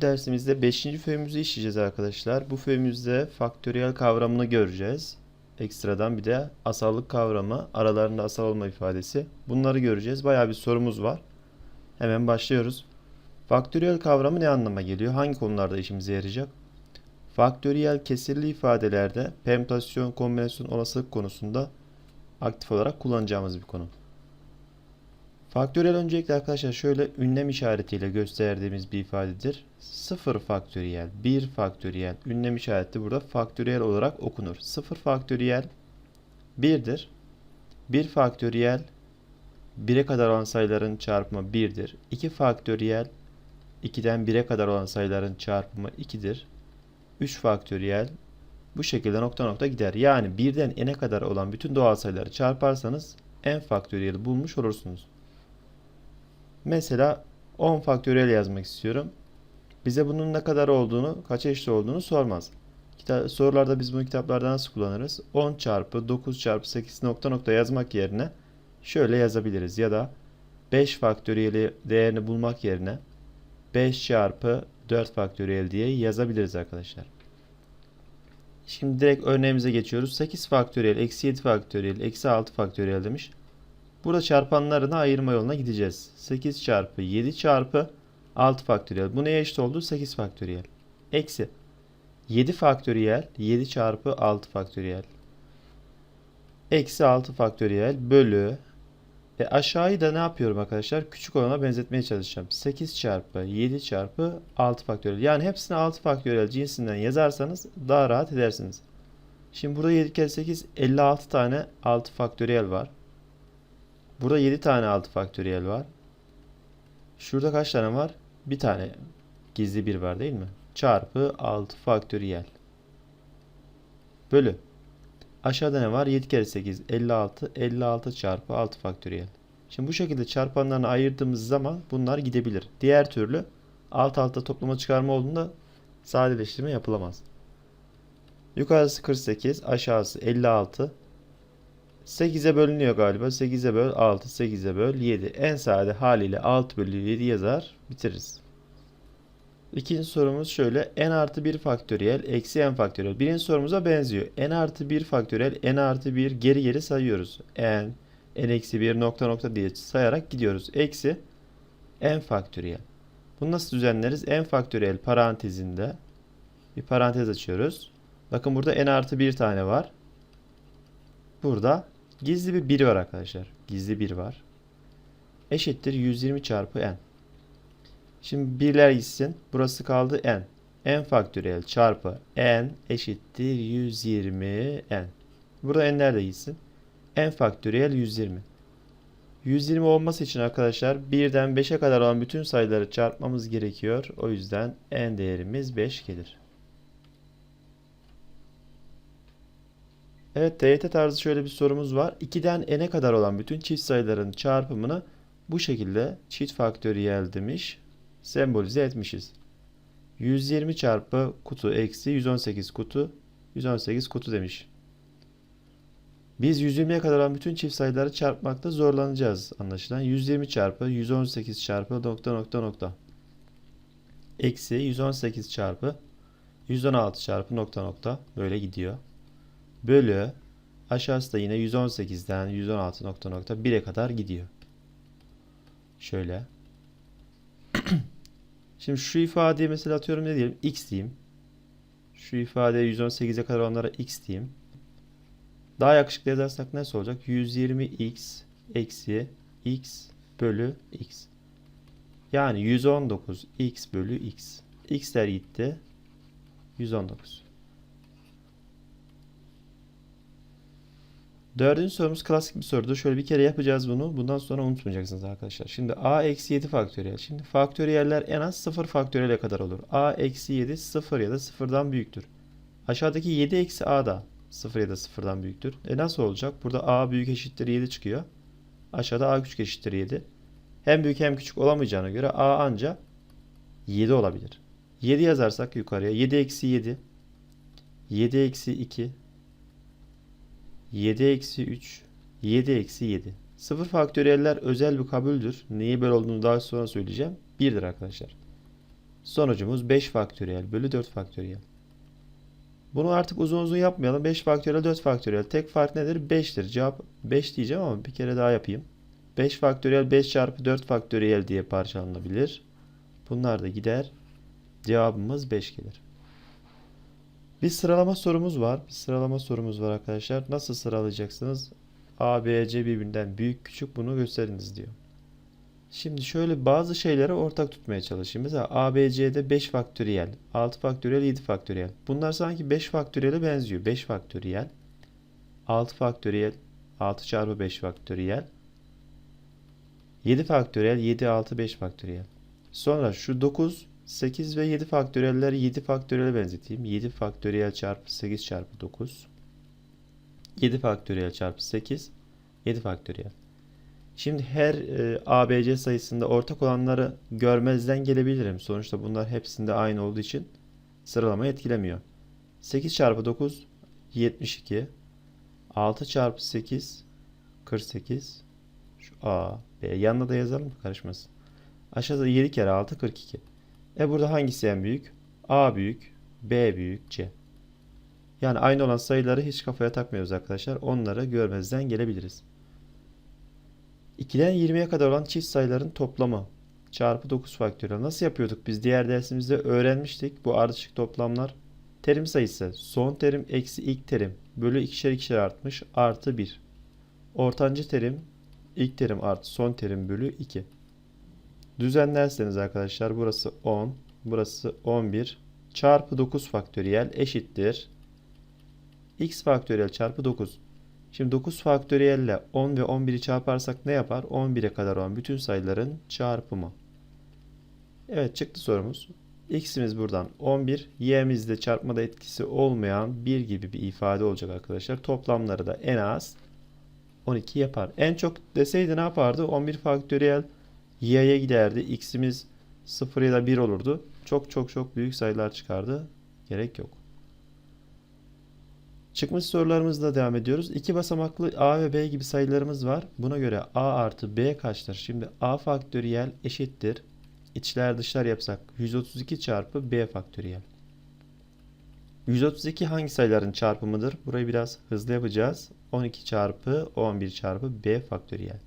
Dersimizde 5. föyümüzü işleyeceğiz arkadaşlar. Bu föyümüzde faktöriyel kavramını göreceğiz. Ekstradan bir de asallık kavramı, aralarında asal olma ifadesi. Bunları göreceğiz. Bayağı bir sorumuz var. Hemen başlıyoruz. Faktöriyel kavramı ne anlama geliyor? Hangi konularda işimize yarayacak? Faktöriyel kesirli ifadelerde permütasyon, kombinasyon, olasılık konusunda aktif olarak kullanacağımız bir konu. Faktöriyel öncelikle arkadaşlar şöyle ünlem işaretiyle gösterdiğimiz bir ifadedir. 0 faktöriyel, 1 faktöriyel, ünlem işareti burada faktöriyel olarak okunur. 0 faktöriyel 1'dir. 1 faktöriyel 1'e kadar olan sayıların çarpımı 1'dir. 2 faktöriyel 2'den 1'e kadar olan sayıların çarpımı 2'dir. 3 faktöriyel bu şekilde nokta nokta gider. Yani 1'den n'e kadar olan bütün doğal sayıları çarparsanız n faktöriyel bulmuş olursunuz. Mesela 10 faktöriyel yazmak istiyorum. Bize bunun ne kadar olduğunu, kaç eşit olduğunu sormaz. Sorularda biz bunu kitaplarda nasıl kullanırız? 10 çarpı 9 çarpı 8 nokta nokta yazmak yerine şöyle yazabiliriz. Ya da 5 faktöriyeli değerini bulmak yerine 5 çarpı 4 faktöriyel diye yazabiliriz arkadaşlar. Şimdi direkt örneğimize geçiyoruz. 8 faktöriyel, eksi 7 faktöriyel, eksi 6 faktöriyel demiş. Burada çarpanlarını ayırma yoluna gideceğiz. 8 çarpı 7 çarpı 6 faktöriyel. Bu neye eşit oldu? 8 faktöriyel. Eksi 7 faktöriyel 7 çarpı 6 faktöriyel. Eksi 6 faktöriyel bölü e aşağıyı da ne yapıyorum arkadaşlar? Küçük olana benzetmeye çalışacağım. 8 çarpı 7 çarpı 6 faktöriyel. Yani hepsini 6 faktöriyel cinsinden yazarsanız daha rahat edersiniz. Şimdi burada 7 kere 8 56 tane 6 faktöriyel var. Burada 7 tane 6 faktöriyel var. Şurada kaç tane var? Bir tane gizli bir var değil mi? Çarpı 6 faktöriyel. Bölü. Aşağıda ne var? 7 kere 8 56. 56 çarpı 6 faktöriyel. Şimdi bu şekilde çarpanlarını ayırdığımız zaman bunlar gidebilir. Diğer türlü alt alta toplama çıkarma olduğunda sadeleştirme yapılamaz. Yukarısı 48, aşağısı 56. 8'e bölünüyor galiba. 8'e böl 6, 8'e böl 7. En sade haliyle 6 bölü 7 yazar bitiririz. İkinci sorumuz şöyle. n artı 1 faktöriyel eksi n faktöriyel. Birinci sorumuza benziyor. n artı 1 faktöriyel n artı 1 geri geri sayıyoruz. n, n eksi 1 nokta nokta diye sayarak gidiyoruz. Eksi n faktöriyel. Bunu nasıl düzenleriz? n faktöriyel parantezinde bir parantez açıyoruz. Bakın burada n artı 1 tane var. Burada gizli bir 1 var arkadaşlar. Gizli 1 var. Eşittir 120 çarpı n. Şimdi birler gitsin. Burası kaldı n. n faktöriyel çarpı n eşittir 120 n. Burada n'ler de gitsin. n faktöriyel 120. 120 olması için arkadaşlar 1'den 5'e kadar olan bütün sayıları çarpmamız gerekiyor. O yüzden n değerimiz 5 gelir. Evet TYT tarzı şöyle bir sorumuz var. 2'den n'e kadar olan bütün çift sayıların çarpımını bu şekilde çift faktöriyel demiş. Sembolize etmişiz. 120 çarpı kutu eksi 118 kutu 118 kutu demiş. Biz 120'ye kadar olan bütün çift sayıları çarpmakta zorlanacağız anlaşılan. 120 çarpı 118 çarpı nokta nokta nokta. Eksi 118 çarpı 116 çarpı nokta nokta böyle gidiyor bölü aşağısı da yine 118'den 116 nokta nokta 1'e kadar gidiyor. Şöyle. Şimdi şu ifadeyi mesela atıyorum ne diyelim? X diyeyim. Şu ifadeyi 118'e kadar olanlara X diyeyim. Daha yakışıklı yazarsak nasıl olacak? 120X eksi X bölü X. Yani 119X bölü X. X'ler gitti. 119. Dördüncü sorumuz klasik bir sorudur. Şöyle bir kere yapacağız bunu. Bundan sonra unutmayacaksınız arkadaşlar. Şimdi a eksi 7 faktöriyel. Şimdi faktöriyeller en az 0 faktöriyele kadar olur. a eksi 7 0 ya da 0'dan büyüktür. Aşağıdaki 7 eksi a da 0 ya da 0'dan büyüktür. E nasıl olacak? Burada a büyük eşittir 7 çıkıyor. Aşağıda a küçük eşittir 7. Hem büyük hem küçük olamayacağına göre a anca 7 olabilir. 7 yazarsak yukarıya 7 eksi 7 7 eksi 2 7 eksi 3 7 eksi 7 sıfır faktöriyeller özel bir kabuldür. Neyi böyle olduğunu daha sonra söyleyeceğim. 1'dir arkadaşlar. Sonucumuz 5 faktöriyel bölü 4 faktöriyel. Bunu artık uzun uzun yapmayalım. 5 faktöriyel 4 faktöriyel. Tek fark nedir? 5'tir. Cevap 5 diyeceğim ama bir kere daha yapayım. 5 faktöriyel 5 çarpı 4 faktöriyel diye parçalanabilir. Bunlar da gider. Cevabımız 5 gelir. Bir sıralama sorumuz var. Bir sıralama sorumuz var arkadaşlar. Nasıl sıralayacaksınız? A, B, C birbirinden büyük küçük bunu gösteriniz diyor. Şimdi şöyle bazı şeyleri ortak tutmaya çalışayım. Mesela A, B, C'de 5 faktöriyel, 6 faktöriyel, 7 faktöriyel. Bunlar sanki 5 faktöriyele benziyor. 5 faktöriyel, 6 faktöriyel, 6 çarpı 5 faktöriyel, 7 faktöriyel, 7, 6, 5 faktöriyel. Sonra şu 9, 8 ve 7 faktöriyelleri 7 faktöriyele benzeteyim. 7 faktöriyel çarpı 8 çarpı 9. 7 faktöriyel çarpı 8. 7 faktöriyel. Şimdi her e, ABC sayısında ortak olanları görmezden gelebilirim. Sonuçta bunlar hepsinde aynı olduğu için sıralama etkilemiyor. 8 çarpı 9 72. 6 çarpı 8 48. Şu A, B yanına da yazalım karışmasın. Aşağıda 7 kere 6 42. E burada hangisi en büyük? A büyük, B büyük, C. Yani aynı olan sayıları hiç kafaya takmıyoruz arkadaşlar. Onları görmezden gelebiliriz. 2'den 20'ye kadar olan çift sayıların toplamı çarpı 9 faktöriyel. Nasıl yapıyorduk? Biz diğer dersimizde öğrenmiştik. Bu ardışık toplamlar terim sayısı son terim eksi ilk terim bölü ikişer ikişer artmış artı 1. Ortancı terim ilk terim artı son terim bölü 2. Düzenlerseniz arkadaşlar burası 10, burası 11 çarpı 9 faktöriyel eşittir. x faktöriyel çarpı 9. Şimdi 9 faktöriyelle 10 ve 11'i çarparsak ne yapar? 11'e kadar olan bütün sayıların çarpımı. Evet çıktı sorumuz. X'imiz buradan 11, y'mizde çarpmada etkisi olmayan 1 gibi bir ifade olacak arkadaşlar. Toplamları da en az 12 yapar. En çok deseydi ne yapardı? 11 faktöriyel y'ye giderdi. X'imiz 0 ya da 1 olurdu. Çok çok çok büyük sayılar çıkardı. Gerek yok. Çıkmış sorularımızla devam ediyoruz. İki basamaklı a ve b gibi sayılarımız var. Buna göre a artı b kaçtır? Şimdi a faktöriyel eşittir. İçler dışlar yapsak 132 çarpı b faktöriyel. 132 hangi sayıların çarpımıdır? Burayı biraz hızlı yapacağız. 12 çarpı 11 çarpı b faktöriyel.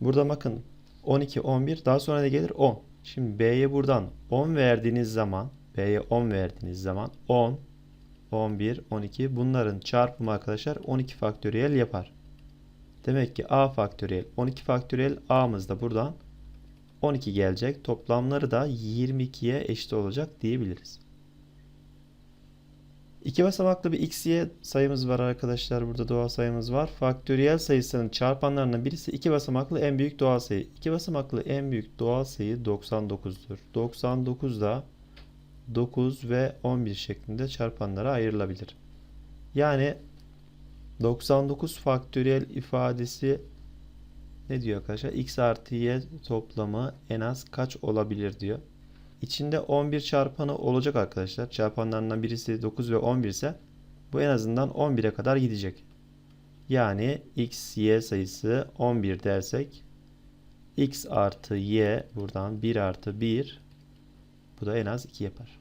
Burada bakın 12, 11 daha sonra ne gelir? 10. Şimdi b'ye buradan 10 verdiğiniz zaman b'ye 10 verdiğiniz zaman 10 11, 12 bunların çarpımı arkadaşlar 12 faktöriyel yapar. Demek ki a faktöriyel 12 faktöriyel a'mız da buradan 12 gelecek. Toplamları da 22'ye eşit olacak diyebiliriz. İki basamaklı bir x, y sayımız var arkadaşlar. Burada doğal sayımız var. Faktöriyel sayısının çarpanlarından birisi iki basamaklı en büyük doğal sayı. İki basamaklı en büyük doğal sayı 99'dur. 99 da 9 ve 11 şeklinde çarpanlara ayrılabilir. Yani 99 faktöriyel ifadesi ne diyor arkadaşlar? x artı y toplamı en az kaç olabilir diyor. İçinde 11 çarpanı olacak arkadaşlar. Çarpanlarından birisi 9 ve 11 ise bu en azından 11'e kadar gidecek. Yani x, y sayısı 11 dersek x artı y buradan 1 artı 1 bu da en az 2 yapar.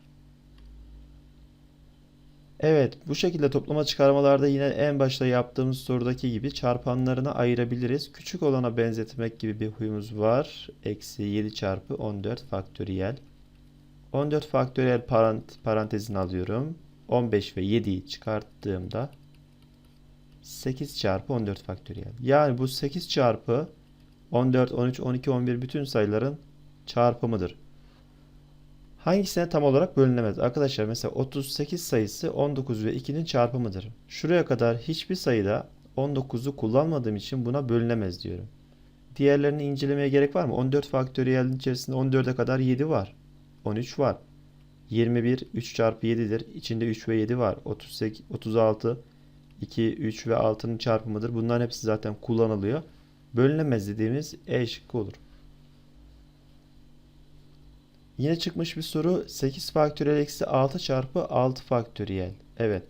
Evet, bu şekilde toplama çıkarmalarda yine en başta yaptığımız sorudaki gibi çarpanlarına ayırabiliriz. Küçük olana benzetmek gibi bir huyumuz var. Eksi 7 çarpı 14 faktöriyel. 14 faktöriyel parant parantezini alıyorum. 15 ve 7'yi çıkarttığımda 8 çarpı 14 faktöriyel. Yani bu 8 çarpı 14, 13, 12, 11 bütün sayıların çarpımıdır. Hangisine tam olarak bölünemez? Arkadaşlar mesela 38 sayısı 19 ve 2'nin çarpımıdır. Şuraya kadar hiçbir sayıda 19'u kullanmadığım için buna bölünemez diyorum. Diğerlerini incelemeye gerek var mı? 14 faktöriyelin içerisinde 14'e kadar 7 var. 13 var. 21 3 çarpı 7'dir. İçinde 3 ve 7 var. 38, 36 2, 3 ve 6'nın çarpımıdır. Bunların hepsi zaten kullanılıyor. Bölünemez dediğimiz E şıkkı olur. Yine çıkmış bir soru 8 faktöriyel eksi 6 çarpı 6 faktöriyel. Evet.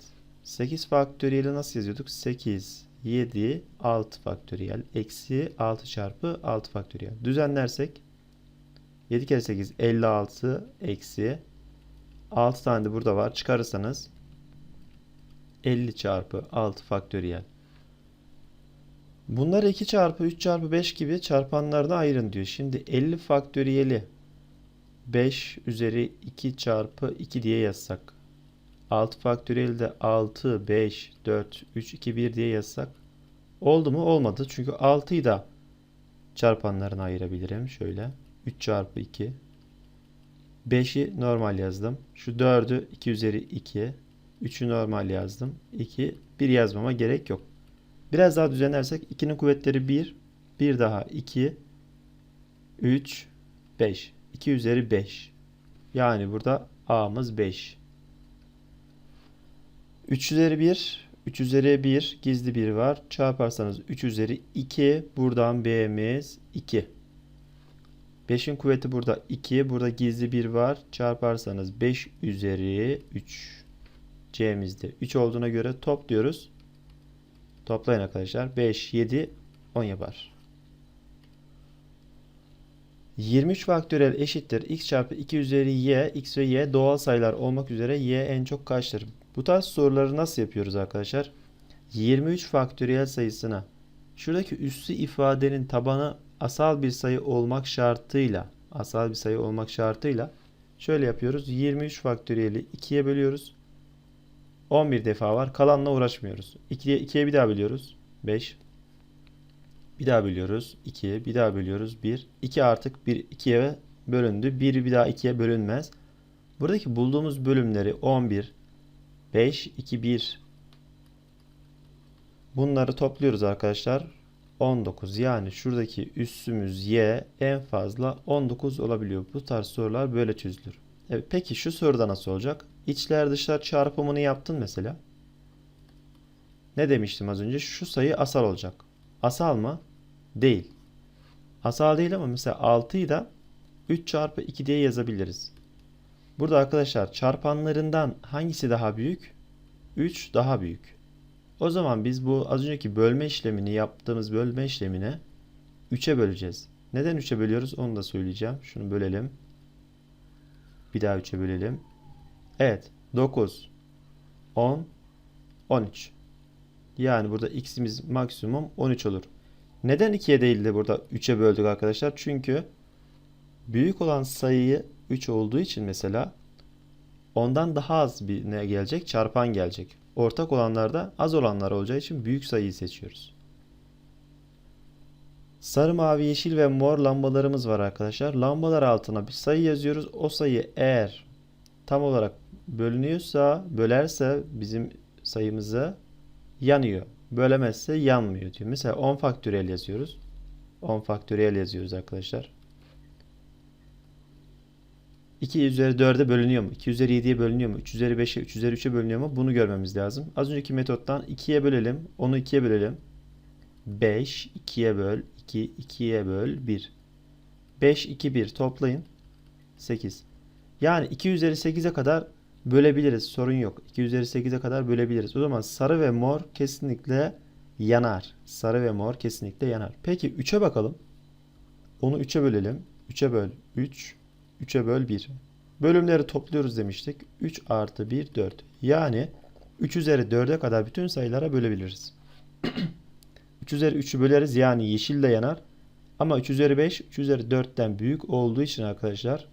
8 faktöriyeli nasıl yazıyorduk? 8, 7, 6 faktöriyel eksi 6 çarpı 6 faktöriyel. Düzenlersek 7 kere 8 56 eksi 6 tane de burada var. Çıkarırsanız 50 çarpı 6 faktöriyel. Bunları 2 çarpı 3 çarpı 5 gibi çarpanlarına ayırın diyor. Şimdi 50 faktöriyeli 5 üzeri 2 çarpı 2 diye yazsak. 6 faktöriyeli de 6, 5, 4, 3, 2, 1 diye yazsak. Oldu mu? Olmadı. Çünkü 6'yı da çarpanlarına ayırabilirim. Şöyle. 3 çarpı 2. 5'i normal yazdım. Şu 4'ü 2 üzeri 2. 3'ü normal yazdım. 2. 1 yazmama gerek yok. Biraz daha düzenlersek 2'nin kuvvetleri 1. 1 daha 2. 3. 5. 2 üzeri 5. Yani burada A'mız 5. 3 üzeri 1. 3 üzeri 1. Gizli 1 var. Çarparsanız 3 üzeri 2. Buradan B'miz 2. 5'in kuvveti burada 2. Burada gizli 1 var. Çarparsanız 5 üzeri 3. C'mizde 3 olduğuna göre topluyoruz. Toplayın arkadaşlar. 5, 7, 10 yapar. 23 faktöriyel eşittir. x çarpı 2 üzeri y. x ve y doğal sayılar olmak üzere y en çok kaçtır? Bu tarz soruları nasıl yapıyoruz arkadaşlar? 23 faktöriyel sayısına şuradaki üssü ifadenin tabanı asal bir sayı olmak şartıyla asal bir sayı olmak şartıyla şöyle yapıyoruz. 23 faktöriyeli 2'ye bölüyoruz. 11 defa var. Kalanla uğraşmıyoruz. 2'ye 2'ye bir daha bölüyoruz. 5. Bir daha bölüyoruz. 2. Bir daha bölüyoruz. 1. 2 artık 1 2'ye bölündü. 1 bir daha 2'ye bölünmez. Buradaki bulduğumuz bölümleri 11, 5, 2, 1. Bunları topluyoruz arkadaşlar. 19 yani şuradaki üssümüz y en fazla 19 olabiliyor. Bu tarz sorular böyle çözülür. Evet, peki şu soruda nasıl olacak? İçler dışlar çarpımını yaptın mesela. Ne demiştim az önce? Şu sayı asal olacak. Asal mı? Değil. Asal değil ama mesela 6'yı da 3 çarpı 2 diye yazabiliriz. Burada arkadaşlar çarpanlarından hangisi daha büyük? 3 daha büyük. O zaman biz bu az önceki bölme işlemini yaptığımız bölme işlemine 3'e böleceğiz. Neden 3'e bölüyoruz onu da söyleyeceğim. Şunu bölelim. Bir daha 3'e bölelim. Evet. 9, 10, 13. Yani burada x'imiz maksimum 13 olur. Neden 2'ye değil de burada 3'e böldük arkadaşlar? Çünkü büyük olan sayıyı 3 olduğu için mesela ondan daha az bir ne gelecek? Çarpan gelecek. Ortak olanlarda az olanlar olacağı için büyük sayıyı seçiyoruz. Sarı, mavi, yeşil ve mor lambalarımız var arkadaşlar. Lambalar altına bir sayı yazıyoruz. O sayı eğer tam olarak bölünüyorsa, bölerse bizim sayımızı yanıyor. Bölemezse yanmıyor diyor. Mesela 10 faktöriyel yazıyoruz. 10 faktöriyel yazıyoruz arkadaşlar. 2 üzeri 4'e bölünüyor mu? 2 üzeri 7'ye bölünüyor mu? 3 üzeri 5'e, 3 üzeri 3'e bölünüyor mu? Bunu görmemiz lazım. Az önceki metottan 2'ye bölelim. Onu 2'ye bölelim. 5, 2'ye böl, 2, 2'ye böl, 1. 5, 2, 1 toplayın. 8. Yani 2 üzeri 8'e kadar bölebiliriz. Sorun yok. 2 üzeri 8'e kadar bölebiliriz. O zaman sarı ve mor kesinlikle yanar. Sarı ve mor kesinlikle yanar. Peki 3'e bakalım. Onu 3'e bölelim. 3'e böl 3. 3'e böl 1. Bölümleri topluyoruz demiştik. 3 artı 1 4. Yani 3 üzeri 4'e kadar bütün sayılara bölebiliriz. 3 üzeri 3'ü böleriz yani yeşil de yanar. Ama 3 üzeri 5 3 üzeri 4'ten büyük olduğu için arkadaşlar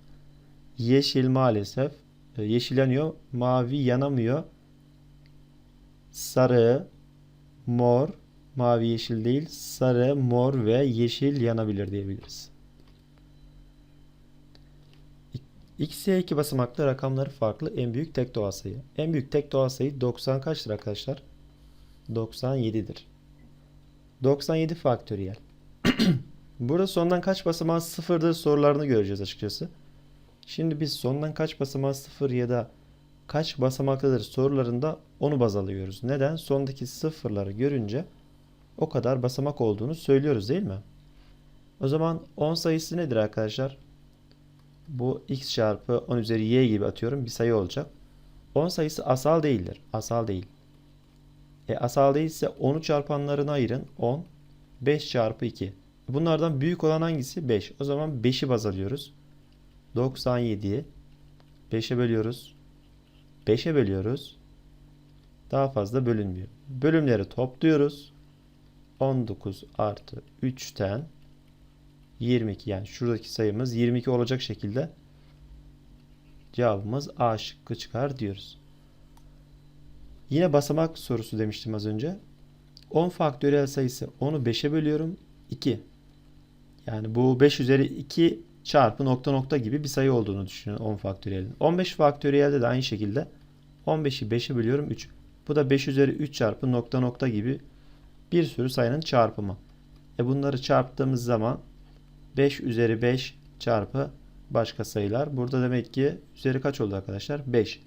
yeşil maalesef e, yeşil yanıyor. Mavi yanamıyor. Sarı, mor, mavi yeşil değil. Sarı, mor ve yeşil yanabilir diyebiliriz. X, Y iki basamaklı rakamları farklı en büyük tek doğal sayı. En büyük tek doğal sayı 90 kaçtır arkadaşlar? 97'dir. 97 faktöriyel. Burada sondan kaç basamağı sıfırdır sorularını göreceğiz açıkçası. Şimdi biz sondan kaç basamağı sıfır ya da kaç basamaktadır sorularında onu baz alıyoruz. Neden? Sondaki sıfırları görünce o kadar basamak olduğunu söylüyoruz değil mi? O zaman 10 sayısı nedir arkadaşlar? Bu x çarpı 10 üzeri y gibi atıyorum bir sayı olacak. 10 sayısı asal değildir. Asal değil. E, asal değilse 10'u çarpanlarına ayırın. 10, 5 çarpı 2. Bunlardan büyük olan hangisi? 5. O zaman 5'i baz alıyoruz. 97'yi 5'e bölüyoruz. 5'e bölüyoruz. Daha fazla bölünmüyor. Bölümleri topluyoruz. 19 artı 3'ten 22 yani şuradaki sayımız 22 olacak şekilde cevabımız A şıkkı çıkar diyoruz. Yine basamak sorusu demiştim az önce. 10 faktöriyel sayısı 10'u 5'e bölüyorum 2. Yani bu 5 üzeri 2 çarpı nokta nokta gibi bir sayı olduğunu düşünün 10 faktöriyelin. 15 faktöriyelde de aynı şekilde 15'i 5'e bölüyorum 3. Bu da 5 üzeri 3 çarpı nokta nokta gibi bir sürü sayının çarpımı. E bunları çarptığımız zaman 5 üzeri 5 çarpı başka sayılar. Burada demek ki üzeri kaç oldu arkadaşlar? 5.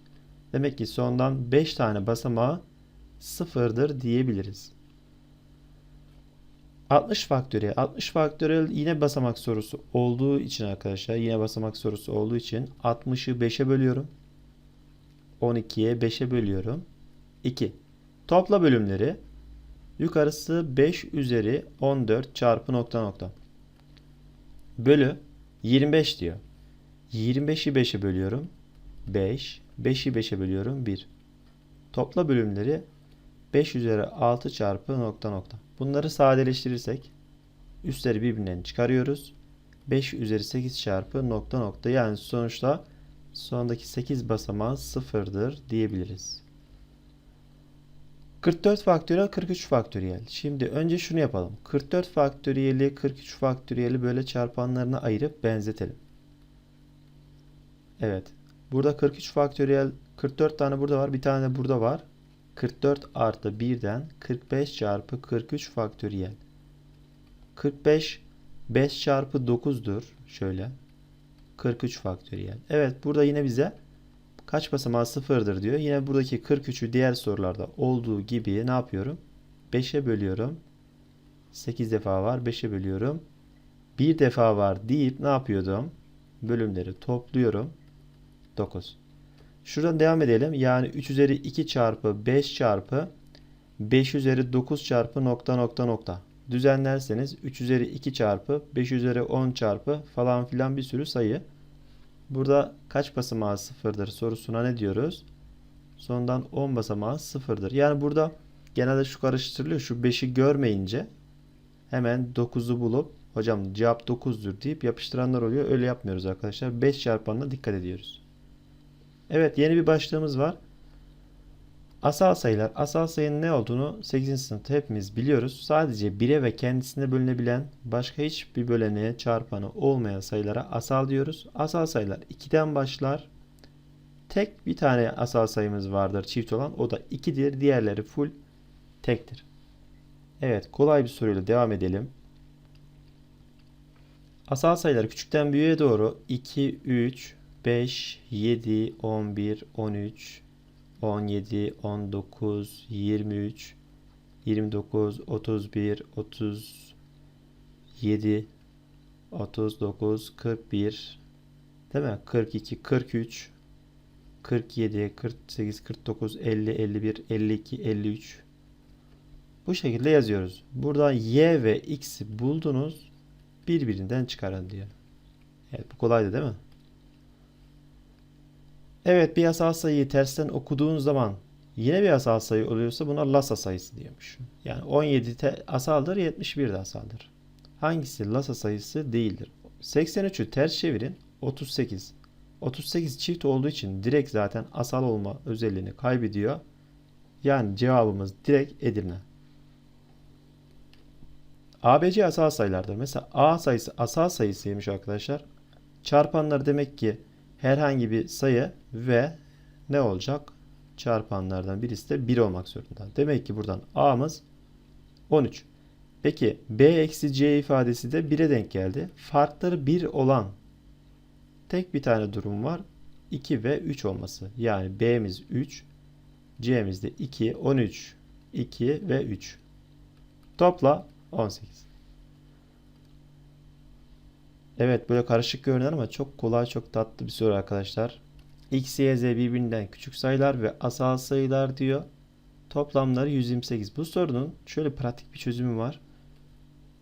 Demek ki sondan 5 tane basamağı sıfırdır diyebiliriz. 60 faktöriyel. 60 faktöriyel yine basamak sorusu olduğu için arkadaşlar yine basamak sorusu olduğu için 60'ı 5'e bölüyorum. 12'ye 5'e bölüyorum. 2. Topla bölümleri yukarısı 5 üzeri 14 çarpı nokta nokta. Bölü 25 diyor. 25'i 5'e bölüyorum. 5. 5'i 5'e bölüyorum. 1. Topla bölümleri 5 üzeri 6 çarpı nokta nokta. Bunları sadeleştirirsek üstleri birbirinden çıkarıyoruz. 5 üzeri 8 çarpı nokta nokta. Yani sonuçta sondaki 8 basamağı sıfırdır diyebiliriz. 44 faktöriyel 43 faktöriyel. Şimdi önce şunu yapalım. 44 faktöriyeli 43 faktöriyeli böyle çarpanlarına ayırıp benzetelim. Evet. Burada 43 faktöriyel 44 tane burada var. Bir tane de burada var. 44 artı 1'den 45 çarpı 43 faktöriyel. 45 5 çarpı 9'dur. Şöyle. 43 faktöriyel. Evet burada yine bize kaç basamağı sıfırdır diyor. Yine buradaki 43'ü diğer sorularda olduğu gibi ne yapıyorum? 5'e bölüyorum. 8 defa var. 5'e bölüyorum. Bir defa var deyip ne yapıyordum? Bölümleri topluyorum. 9. Şuradan devam edelim. Yani 3 üzeri 2 çarpı 5 çarpı 5 üzeri 9 çarpı nokta nokta nokta. Düzenlerseniz 3 üzeri 2 çarpı 5 üzeri 10 çarpı falan filan bir sürü sayı. Burada kaç basamağı sıfırdır sorusuna ne diyoruz? Sondan 10 basamağı sıfırdır. Yani burada genelde şu karıştırılıyor. Şu 5'i görmeyince hemen 9'u bulup hocam cevap 9'dur deyip yapıştıranlar oluyor. Öyle yapmıyoruz arkadaşlar. 5 çarpanına dikkat ediyoruz. Evet yeni bir başlığımız var. Asal sayılar. Asal sayının ne olduğunu 8. sınıfta hepimiz biliyoruz. Sadece 1'e ve kendisine bölünebilen başka hiçbir böleneğe çarpanı olmayan sayılara asal diyoruz. Asal sayılar 2'den başlar. Tek bir tane asal sayımız vardır çift olan. O da 2'dir. Diğerleri full tektir. Evet kolay bir soruyla devam edelim. Asal sayılar küçükten büyüğe doğru 2, 3, 5, 7, 11, 13, 17, 19, 23, 29, 31, 37, 39, 41, değil mi? 42, 43, 47, 48, 49, 50, 51, 52, 53. Bu şekilde yazıyoruz. Buradan y ve x'i buldunuz. Birbirinden çıkarın diyor. Evet bu kolaydı değil mi? Evet bir asal sayıyı tersten okuduğun zaman yine bir asal sayı oluyorsa buna Lassa sayısı diyormuş. Yani 17 te- asaldır 71 de asaldır. Hangisi Lassa sayısı değildir? 83'ü ters çevirin 38. 38 çift olduğu için direkt zaten asal olma özelliğini kaybediyor. Yani cevabımız direkt Edirne. ABC asal sayılardır. Mesela A sayısı asal sayısıymış arkadaşlar. Çarpanlar demek ki herhangi bir sayı ve ne olacak? Çarpanlardan birisi de 1 olmak zorunda. Demek ki buradan A'mız 13. Peki B eksi C ifadesi de 1'e denk geldi. Farkları 1 olan tek bir tane durum var. 2 ve 3 olması. Yani B'miz 3, C'miz de 2, 13, 2 ve 3. Topla 18. Evet böyle karışık görünüyor ama çok kolay çok tatlı bir soru arkadaşlar. X, Y, Z birbirinden küçük sayılar ve asal sayılar diyor. Toplamları 128. Bu sorunun şöyle pratik bir çözümü var.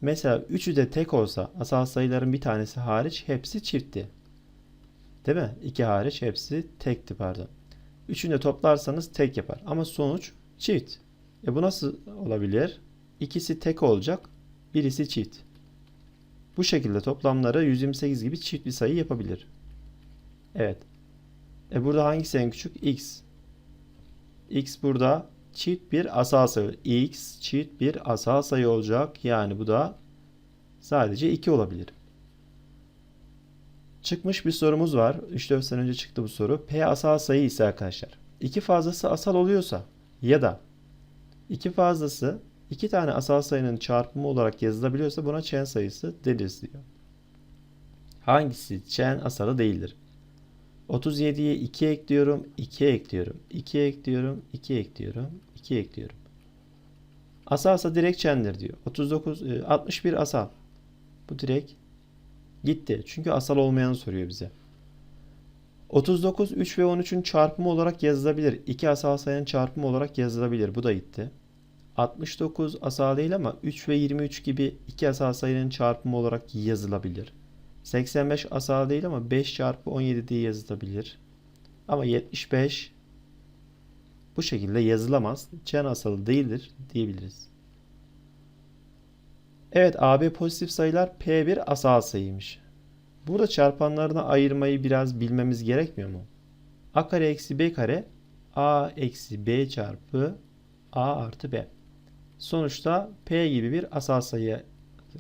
Mesela üçü de tek olsa asal sayıların bir tanesi hariç hepsi çiftti. Değil mi? 2 hariç hepsi tekti pardon. Üçünü de toplarsanız tek yapar. Ama sonuç çift. E bu nasıl olabilir? İkisi tek olacak. Birisi çift. Bu şekilde toplamları 128 gibi çift bir sayı yapabilir. Evet. E burada hangisi en küçük? X. X burada çift bir asal sayı. X çift bir asal sayı olacak. Yani bu da sadece 2 olabilir. Çıkmış bir sorumuz var. 3-4 sene önce çıktı bu soru. P asal sayı ise arkadaşlar. iki fazlası asal oluyorsa ya da iki fazlası iki tane asal sayının çarpımı olarak yazılabiliyorsa buna çen sayısı denir diyor. Hangisi çen asalı değildir? 37'ye 2 ekliyorum, 2 ekliyorum, 2 ekliyorum, 2 ekliyorum, 2 ekliyorum. Asalsa direkt çendir diyor. 39, e, 61 asal. Bu direkt gitti. Çünkü asal olmayanı soruyor bize. 39, 3 ve 13'ün çarpımı olarak yazılabilir. 2 asal sayının çarpımı olarak yazılabilir. Bu da gitti. 69 asal değil ama 3 ve 23 gibi 2 asal sayının çarpımı olarak yazılabilir. 85 asal değil ama 5 çarpı 17 diye yazılabilir. Ama 75 bu şekilde yazılamaz. Çen asalı değildir diyebiliriz. Evet AB pozitif sayılar P1 asal sayıymış. Burada çarpanlarına ayırmayı biraz bilmemiz gerekmiyor mu? A kare eksi B kare A eksi B çarpı A artı B. Sonuçta P gibi bir asal sayıya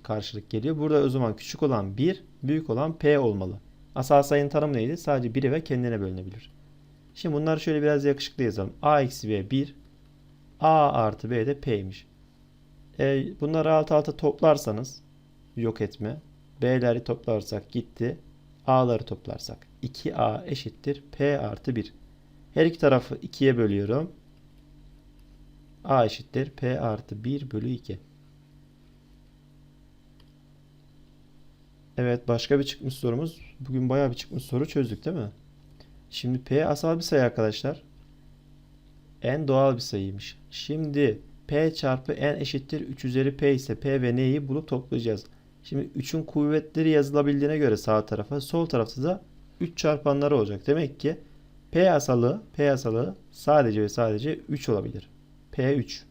karşılık geliyor. Burada o zaman küçük olan 1, büyük olan P olmalı. Asal sayının tanımı neydi? Sadece 1'e ve kendine bölünebilir. Şimdi bunları şöyle biraz yakışıklı yazalım. A eksi B 1, A artı B de P'ymiş. E, bunları alt alta toplarsanız yok etme. B'leri toplarsak gitti. A'ları toplarsak 2A eşittir P artı 1. Her iki tarafı 2'ye bölüyorum. A eşittir P artı 1 bölü 2. Evet başka bir çıkmış sorumuz. Bugün bayağı bir çıkmış soru çözdük değil mi? Şimdi P asal bir sayı arkadaşlar. N doğal bir sayıymış. Şimdi P çarpı N eşittir 3 üzeri P ise P ve N'yi bulup toplayacağız. Şimdi 3'ün kuvvetleri yazılabildiğine göre sağ tarafa sol tarafta da 3 çarpanları olacak. Demek ki P asalı P asalı sadece ve sadece 3 olabilir. P3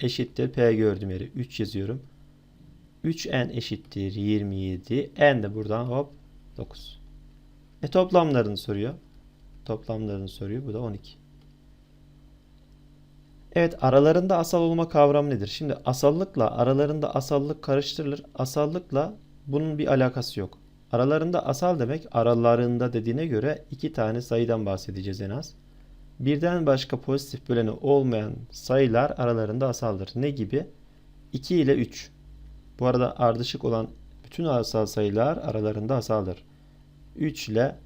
eşittir P gördüğüm yeri 3 yazıyorum. 3n eşittir 27. n de buradan hop 9. E toplamlarını soruyor. Toplamlarını soruyor. Bu da 12. Evet aralarında asal olma kavramı nedir? Şimdi asallıkla aralarında asallık karıştırılır. Asallıkla bunun bir alakası yok. Aralarında asal demek aralarında dediğine göre iki tane sayıdan bahsedeceğiz en az. Birden başka pozitif böleni olmayan sayılar aralarında asaldır. Ne gibi? 2 ile 3. Bu arada ardışık olan bütün asal sayılar aralarında asaldır. 3 ile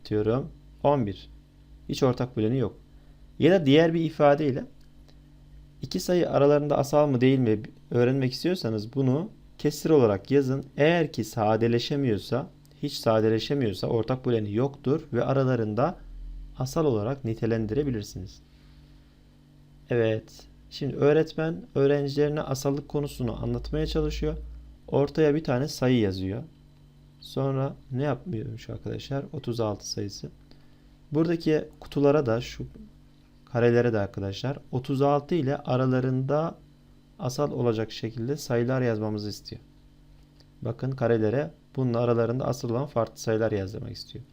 atıyorum 11. Hiç ortak böleni yok. Ya da diğer bir ifadeyle iki sayı aralarında asal mı değil mi öğrenmek istiyorsanız bunu kesir olarak yazın. Eğer ki sadeleşemiyorsa, hiç sadeleşemiyorsa ortak böleni yoktur ve aralarında asal olarak nitelendirebilirsiniz. Evet. Şimdi öğretmen öğrencilerine asallık konusunu anlatmaya çalışıyor. Ortaya bir tane sayı yazıyor. Sonra ne yapmıyormuş arkadaşlar? 36 sayısı. Buradaki kutulara da şu karelere de arkadaşlar 36 ile aralarında asal olacak şekilde sayılar yazmamızı istiyor. Bakın karelere bunun aralarında asıl olan farklı sayılar yazmak istiyor.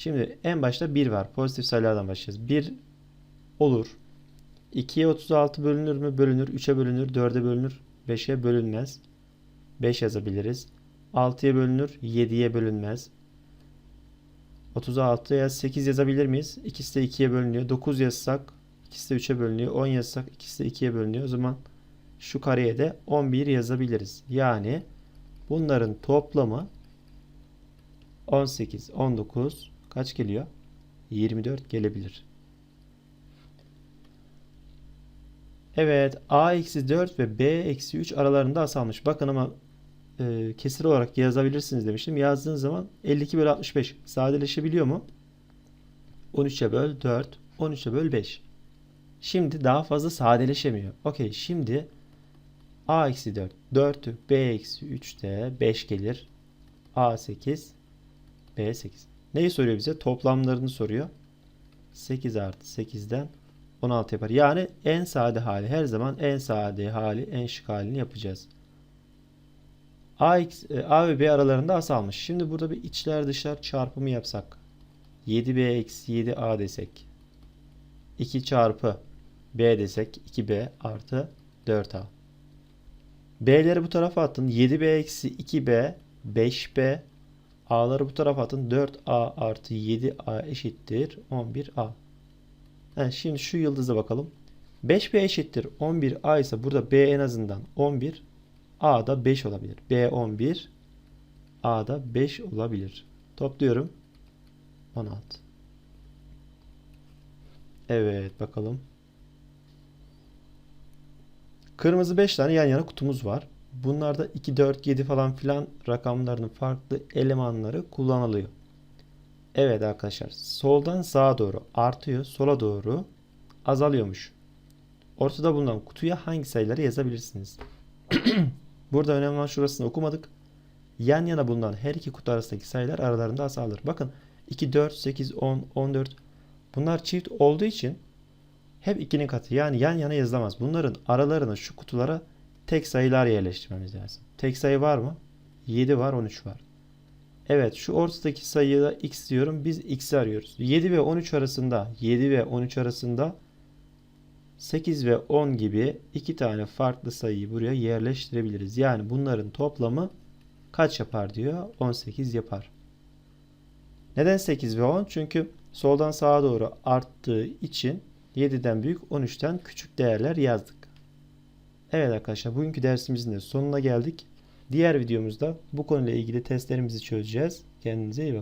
Şimdi en başta 1 var. Pozitif sayılardan başlayacağız. 1 olur. 2'ye 36 bölünür mü? Bölünür. 3'e bölünür. 4'e bölünür. 5'e bölünmez. 5 yazabiliriz. 6'ya bölünür. 7'ye bölünmez. 36'ya 8 yazabilir miyiz? İkisi de 2'ye bölünüyor. 9 yazsak ikisi de 3'e bölünüyor. 10 yazsak ikisi de 2'ye bölünüyor. O zaman şu kareye de 11 yazabiliriz. Yani bunların toplamı 18, 19 kaç geliyor? 24 gelebilir. Evet a-4 ve b-3 aralarında asalmış. Bakın ama e, kesir olarak yazabilirsiniz demiştim. Yazdığınız zaman 52 bölü 65 sadeleşebiliyor mu? 13'e böl 4, 13'e böl 5. Şimdi daha fazla sadeleşemiyor. Okey şimdi a-4, 4, b-3 de 5 gelir. a8, B 8. Neyi soruyor bize? Toplamlarını soruyor. 8 artı 8'den 16 yapar. Yani en sade hali her zaman en sade hali en şık halini yapacağız. A, x- e, A ve B aralarında asalmış. Şimdi burada bir içler dışlar çarpımı yapsak. 7B eksi 7A desek. 2 çarpı B desek 2B artı 4A. B'leri bu tarafa atın. 7B eksi 2B 5B A'ları bu tarafa atın. 4A artı 7A eşittir 11A. Ha, şimdi şu yıldıza bakalım. 5B eşittir 11A ise burada B en azından 11 A da 5 olabilir. B 11 A da 5 olabilir. Topluyorum. 16. Evet bakalım. Kırmızı 5 tane yan yana kutumuz var. Bunlarda 2, 4, 7 falan filan rakamlarının farklı elemanları kullanılıyor. Evet arkadaşlar soldan sağa doğru artıyor, sola doğru azalıyormuş. Ortada bulunan kutuya hangi sayıları yazabilirsiniz? Burada önemli olan şurasını okumadık. Yan yana bulunan her iki kutu arasındaki sayılar aralarında azalır. Bakın 2, 4, 8, 10, 14 bunlar çift olduğu için hep 2'nin katı yani yan yana yazılamaz. Bunların aralarına şu kutulara tek sayılar yerleştirmemiz lazım. Tek sayı var mı? 7 var 13 var. Evet şu ortadaki sayıya x diyorum. Biz x'i arıyoruz. 7 ve 13 arasında 7 ve 13 arasında 8 ve 10 gibi iki tane farklı sayıyı buraya yerleştirebiliriz. Yani bunların toplamı kaç yapar diyor? 18 yapar. Neden 8 ve 10? Çünkü soldan sağa doğru arttığı için 7'den büyük 13'ten küçük değerler yazdık. Evet arkadaşlar bugünkü dersimizin de sonuna geldik. Diğer videomuzda bu konuyla ilgili testlerimizi çözeceğiz. Kendinize iyi bakın.